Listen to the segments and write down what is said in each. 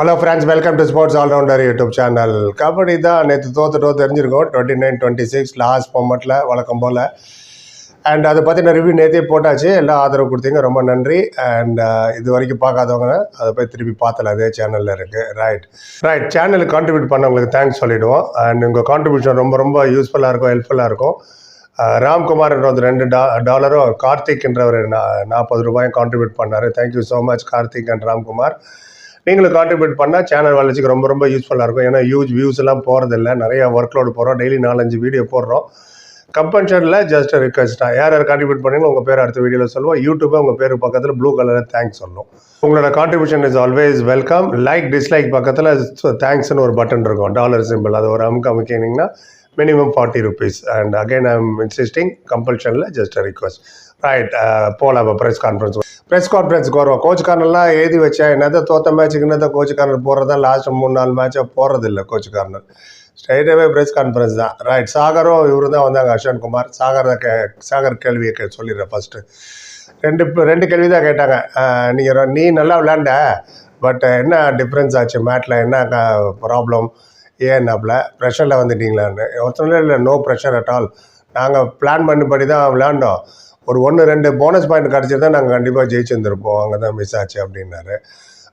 Hello friends welcome to sports allrounder YouTube channel kabaddi தான் நேற்று தோத்துட்டோ தெரிஞ்சிருக்கோம். Twenty nine twenty six last மொமெண்ட்டில் வழக்கம் போல். அண்ட் அதை பற்றின ரிவ்யூ நேற்றே போட்டாச்சு. எல்லாம் ஆதரவு கொடுத்தீங்க ரொம்ப நன்றி. அண்ட் இது வரைக்கும் பார்க்காதவங்க அதை போய் திருப்பி பார்த்தல அதே சேனலில் இருக்குது ரைட் ரைட் சேனலுக்கு கான்ட்ரிபியூட் பண்ணவங்களுக்கு தேங்க்ஸ் சொல்லிவிடுவோம் அண்ட் உங்கள் கான்ட்ரிபியூஷன் ரொம்ப ரொம்ப யூஸ்ஃபுல்லாக இருக்கும் ஹெல்ப்ஃபுல்லாக இருக்கும். ராம்குமார் என்ற ஒரு ரெண்டு டா டாலரும் கார்த்திக் என்றவர் நா நாற்பது ரூபாயும் கான்ட்ரிபியூட் பண்ணார். Thank you so much Karthik and Ramkumar. நீங்களும் கான்ட்ரிபியூட் பண்ணால் சேனல் வளர்ச்சிக்கு ரொம்ப ரொம்ப யூஸ்ஃபுல்லாக இருக்கும். ஏன்னா ஹியூஜ் வியூஸ் எல்லாம் போகிறதில்ல நிறைய ஒர்க் லோடு போகிறோம் டெய்லி நாலஞ்சு வீடியோ போடுறோம். கம்பன்ஷனில் ஜஸ்ட் ரிக்வஸ்ட் தான் யார் யார் கான்ட்ரிபியூட் பண்ணீங்களோ உங்கள் பேர் அடுத்த வீடியோவில் சொல்லுவோம். யூடியூப்பை உங்கள் பேர் பக்கத்தில் ப்ளூ கலரில் தேங்க்ஸ் சொல்லும். உங்களோட contribution is always welcome like dislike பக்கத்தில் தேங்க்ஸ்னு ஒரு பட்டன் இருக்கும். டாலர் சிம்பிள் அது ஒரு அமுக்கு அமைக்கினீங்கன்னா minimum forty rupees and again I am insisting கம்பல்ஷனில் just request right போகலாம் ப்ரெஸ் கான்ஃபரன்ஸ் ப்ரெஸ் கான்ஃபரன்ஸ்க்கு வருவோம். கோச் கார்னர்லாம் எழுதி வச்சா என்னதை தோத்த மேட்ச்சுக்கு என்னதை கோச் கார்னர் போடுறதா லாஸ்ட் மூணு நாலு மேட்சாக போகிறதில்ல கோச் கார்னர் ஸ்ட்ரைட்டாகவே ப்ரெஸ் கான்ஃபரன்ஸ் தான். ரைட் சாகரும் இவரு தான் வந்தாங்க அஸ்வன் குமார். சாகர் தான் கே சாகர் கேள்வியை கே சொல்லிடுறேன் ஃபஸ்ட்டு ரெண்டு ரெண்டு கேள்வி தான் கேட்டாங்க. நீங்கள் நீ நல்லா விளையாண்ட பட் என்ன டிஃப்ரென்ஸ் ஆச்சு? மேட்டில் என்ன ப்ராப்ளம் ஏன்னாப்ல ப்ரெஷரில் வந்துட்டீங்களான்னு. ஒருத்தனே இல்லை நோ ப்ரெஷர் அட் ஆல் நாங்கள் பிளான் பண்ணிபடி தான் விளையாண்டோம். ஒரு ஒன்று ரெண்டு போனஸ் பாயிண்ட் கிடச்சிருந்தா நாங்கள் கண்டிப்பாக ஜெயிச்சிருந்துருப்போம். அங்கே தான் மிஸ் ஆச்சு அப்படின்னாரு.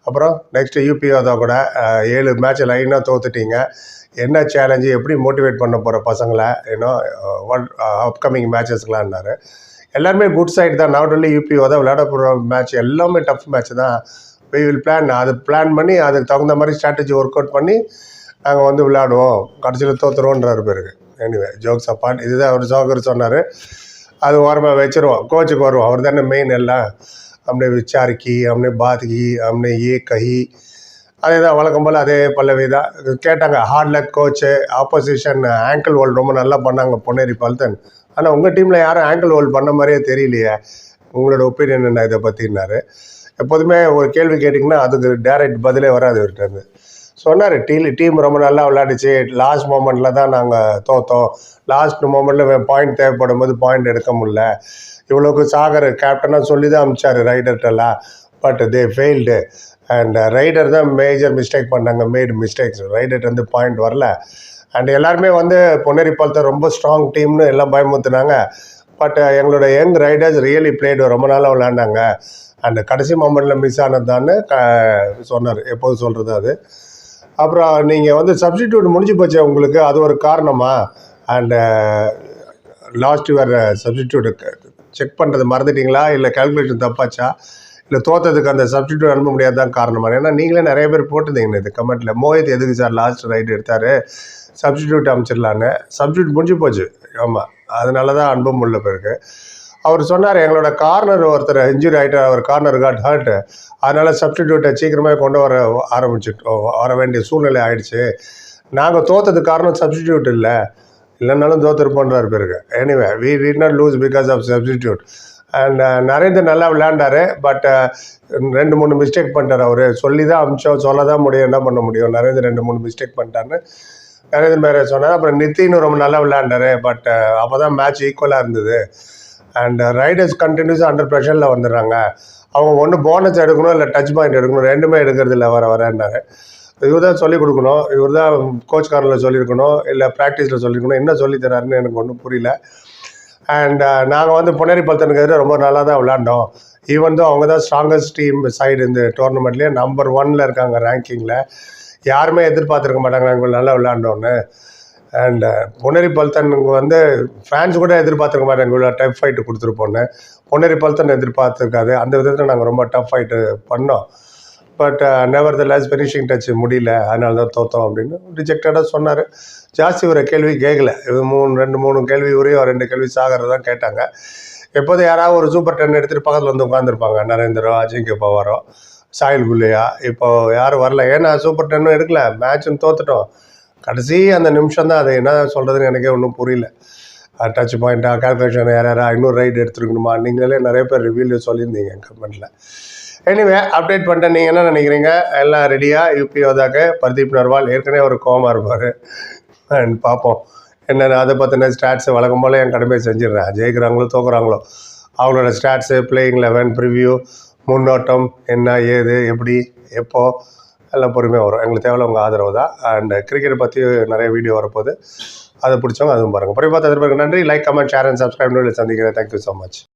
அப்புறம் நெக்ஸ்ட்டு யூபிஓதா தான் கூட ஏழு மேட்ச் லைனாக தோத்துட்டீங்க. என்ன சேலஞ்சு எப்படி மோட்டிவேட் பண்ண போகிற பசங்களை இன்னும் ஒன் அப்கமிங் மேட்சஸ்க்கெலாம்னாரு எல்லாருமே குட் சைடு தான். நாட் ஒன்லி யூபிஓ தான் விளையாட போகிற மேட்ச் எல்லாமே டஃப் மேட்ச் தான். வி வில் பிளான் அது பிளான் பண்ணி அதுக்கு தகுந்த மாதிரி ஸ்ட்ராட்டஜி ஒர்க் அவுட் பண்ணி நாங்கள் வந்து விளையாடுவோம். கடைசியில் தோத்துருவோன்றாரு பேருக்கு எனிவே ஜோக்ஸ் அப்பான் இதுதான் அவர் ஜோக்கர் சொன்னார். அது ஓரமாக வச்சிருவோம் கோச்சுக்கு வருவோம் அவர் தானே மெயின் எல்லாம் हमने विचार की हमने बात की हमने ये कही அதே தான் வழக்கம் போல் அதே பல்லவி தான் கேட்டாங்க hard luck coach opposition angle hold ரொம்ப நல்லா பண்ணாங்க பொன்னேரி பல்தன் ஆனால் உங்கள் டீமில் யாரும் ஆங்கிள் ஹோல்ட் பண்ண மாதிரியே தெரியலையே உங்களோட ஒப்பீனியன் என்ன இதை பற்றினாரு எப்போதுமே ஒரு கேள்வி கேட்டிங்கன்னா அதுக்கு டைரக்ட் பதிலே வராது இவர்கிட்ட சொன்னார் டீம் டீம் ரொம்ப நல்லா விளையாடுச்சு. லாஸ்ட் மூமெண்ட்டில் தான் நாங்கள் தோத்தோம். லாஸ்ட் மூமெண்ட்டில் பாயிண்ட் தேவைப்படும் போது பாயிண்ட் எடுக்க முடியல. இவ்வளோக்கு சாகர் கேப்டனாக சொல்லி தான் அமிச்சார் ரைடர்கிட்டலாம் but they failed and raider தான் மேஜர் மிஸ்டேக் பண்ணாங்க. மேடு மிஸ்டேக்ஸ் ரைடர்கிட்ட வந்து பாயிண்ட் வரல. அண்ட் எல்லாருமே வந்து பொன்னேரி பாலத்தை ரொம்ப ஸ்ட்ராங் டீம்னு எல்லாம் பயமுறுத்துனாங்க. பட் எங்களோட யங் ரைடர்ஸ் ரியலி பிளேடு ரொம்ப நாளாக விளாண்டாங்க அண்ட் கடைசி மொமெண்ட்டில் மிஸ் ஆனதுதான்னு க சொன்னார். எப்போது சொல்கிறது அது? அப்புறம் நீங்கள் வந்து சப்ஸ்டிடியூட் முடிஞ்சு போச்சு உங்களுக்கு அது ஒரு காரணமா? அண்டு லாஸ்ட் வர சப்ஸ்டிடியூட் செக் பண்ணுறது மறந்துட்டீங்களா? இல்லை கால்குலேஷன் தப்பாச்சா? இல்லை தோத்ததுக்கு அந்த சப்ஸ்டியூட் அனுப்ப முடியாதான் காரணமாக ஏன்னா நீங்களே நிறைய பேர் போட்டிருந்தீங்கன்னு இது கமெண்ட்டில் மோஹித் எதுக்கு சார் லாஸ்ட் ரைட் எடுத்தார்? சப்ஸ்டியூட் அமைச்சிடலான்னு. சப்ஸ்டியூட் முடிஞ்சு போச்சு. ஆமாம் அதனால தான் அனுப்ப முடியல பிறகு அவர் சொன்னார் எங்களோட கார்னர் ஒருத்தர் இன்ஜுரி ஆகிட்டு அவர் கார்னர் காட் ஹர்ட் அதனால் சப்ஸ்டிடியூட்டை சீக்கிரமாக கொண்டு வர ஆரம்பிச்சுட்டோம் வர வேண்டிய சூழ்நிலை ஆயிடுச்சு. நாங்கள் தோத்தது காரணம் சப்ஸ்டிடியூட் இல்லை. இல்லைனாலும் தோத்துருப்போன்றார் பேருக்கு anyway we did not lose because of substitute and Narender நல்லா விளையாண்டார் பட் uh, ரெண்டு மூணு மிஸ்டேக் பண்ணிட்டார் அவர். சொல்லி தான் அமிச்சோம் சொல்ல தான் முடியும் என்ன பண்ண முடியும்? நரேந்தர் ரெண்டு மூணு மிஸ்டேக் பண்ணிட்டாருன்னு நரேந்திர மேரே சொன்னார். அப்புறம் நித்தின்னு ரொம்ப நல்லா விளையாண்டார் பட் uh, அப்போ தான் மேட்ச் ஈக்குவலாக இருந்தது. அண்ட் ரைடர்ஸ் கண்டினியூஸாக அண்டர் ப்ரெஷரில் வந்துடுறாங்க. அவங்க ஒன்று போனஸ் எடுக்கணும் இல்லை டச் பாயிண்ட் எடுக்கணும் ரெண்டுமே எடுக்கிறது இல்லை வர வரேன்னாரு இவர் தான் சொல்லிக் கொடுக்கணும். இவர் தான் கோச் கார்னரில் சொல்லியிருக்கணும் இல்லை ப்ராக்டிஸில் சொல்லியிருக்கணும் என்ன சொல்லித் தராருன்னு எனக்கு ஒன்றும் புரியல. அண்ட் uh, நாங்கள் வந்து புனேரி பல்தனுக்கு எதிராக ரொம்ப நல்லா தான் விளாண்டோம் ஈவன் தான் அவங்க தான் ஸ்ட்ராங்கஸ்ட் டீம் சைடு இந்த டோர்னமெண்ட்லேயே நம்பர் ஒன்னில் இருக்காங்க ரேங்கிங்கில் யாருமே எதிர்பார்த்துருக்க மாட்டாங்க நாங்கள் நல்லா விளாண்டோன்னு அண்ட் uh, பொன்னேரி பல்தனுக்கு வந்து ஃபேன்ஸ் கூட எதிர்பார்த்துருக்க மாட்டாங்க இவ்வளோ டஃப் ஃபைட்டு கொடுத்துருப்போன்னு. பொன்னேரி பல்தன் எதிர்பார்த்துருக்காது அந்த விதத்தில் நாங்கள் ரொம்ப டஃப் ஃபைட்டு பண்ணோம். But never the loss finishing touch முடியல. அதனால தான் தோத்தோம் அப்படின்னு ரிஜெக்டடாக சொன்னார். ஜாஸ்தி ஒரு கேள்வி கேட்கல இது மூணு ரெண்டு மூணு கேள்வி உரையும் ரெண்டு கேள்வி சாகிறது தான் கேட்டாங்க. எப்போதும் யாராவது ஒரு சூப்பர் டென் எடுத்துகிட்டு பக்கத்தில் வந்து உட்காந்துருப்பாங்க நரேந்திரோ அஜிங்க பவாரோ சாயில் குல்லையா. இப்போ யாரும் வரல. ஏன்னா சூப்பர் டென்னும் எடுக்கல. மேட்சும் தோத்துட்டோம். கடைசி அந்த நிமிஷம் தான் அது என்ன சொல்கிறதுன்னு எனக்கே ஒன்றும் புரியல. டச் பாயிண்ட்டா கால்குலேஷன் யார் யாரா இன்னொரு ரைடு எடுத்துருக்கணுமா? நீங்களே நிறைய பேர் ரிவ்யூவில் சொல்லியிருந்தீங்க கமெண்ட்டில் எனிவே அப்டேட் பண்ணிட்டேன். நீங்கள் என்ன நினைக்கிறீங்க? எல்லாம் ரெடியாக யூபி யோதாக்கு பர்தீப் நர்வால் ஏற்கனவே ஒரு கோமாக இருப்பார். அண்ட் பார்ப்போம். என்ன அதை பற்றின ஸ்டாட்ஸை வழக்கம் போல் என் கடமையை செஞ்சிடுறேன். ஜெயிக்கிறாங்களோ தோக்குறாங்களோ. அவங்களோட ஸ்டாட்ஸு பிளேயிங் லெவன் ப்ரிவ்யூ முன்னோட்டம் என்ன ஏது எப்படி எப்போது எல்லாம் பொறுமையாக வரும். எங்களுக்கு தேவையில்ல உங்கள் ஆதரவு தான். அண்ட் கிரிக்கெட் பற்றி நிறைய வீடியோ வரப்போகுது. அதை பிடிச்சவங்க அதுவும் பாருங்கள் பொறுமையாக பார்த்து நன்றி. Like comment share and subscribe சந்திக்கிறேன். Thank you so much